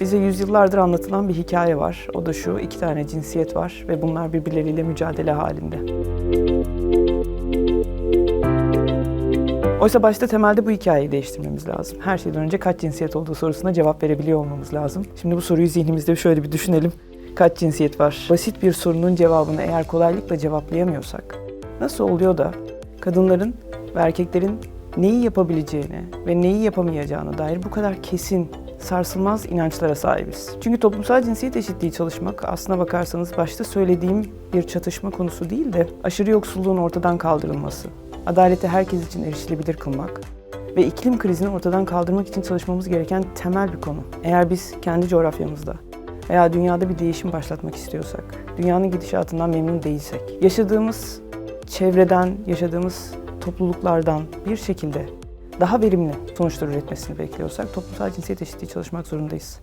Bize yüzyıllardır anlatılan bir hikaye var. O da şu, iki tane cinsiyet var ve bunlar birbirleriyle mücadele halinde. Oysa başta temelde bu hikayeyi değiştirmemiz lazım. Her şeyden önce kaç cinsiyet olduğu sorusuna cevap verebiliyor olmamız lazım. Şimdi bu soruyu zihnimizde şöyle bir düşünelim. Kaç cinsiyet var? Basit bir sorunun cevabını eğer kolaylıkla cevaplayamıyorsak, nasıl oluyor da kadınların ve erkeklerin neyi yapabileceğini ve neyi yapamayacağına dair bu kadar kesin, sarsılmaz inançlara sahibiz. Çünkü toplumsal cinsiyet eşitliği çalışmak aslına bakarsanız başta söylediğim bir çatışma konusu değil de aşırı yoksulluğun ortadan kaldırılması, adaleti herkes için erişilebilir kılmak ve iklim krizini ortadan kaldırmak için çalışmamız gereken temel bir konu. Eğer biz kendi coğrafyamızda veya dünyada bir değişim başlatmak istiyorsak, dünyanın gidişatından memnun değilsek, yaşadığımız çevreden, yaşadığımız topluluklardan bir şekilde daha verimli sonuçlar üretmesini bekliyorsak toplumsal cinsiyet eşitliği çalışmak zorundayız.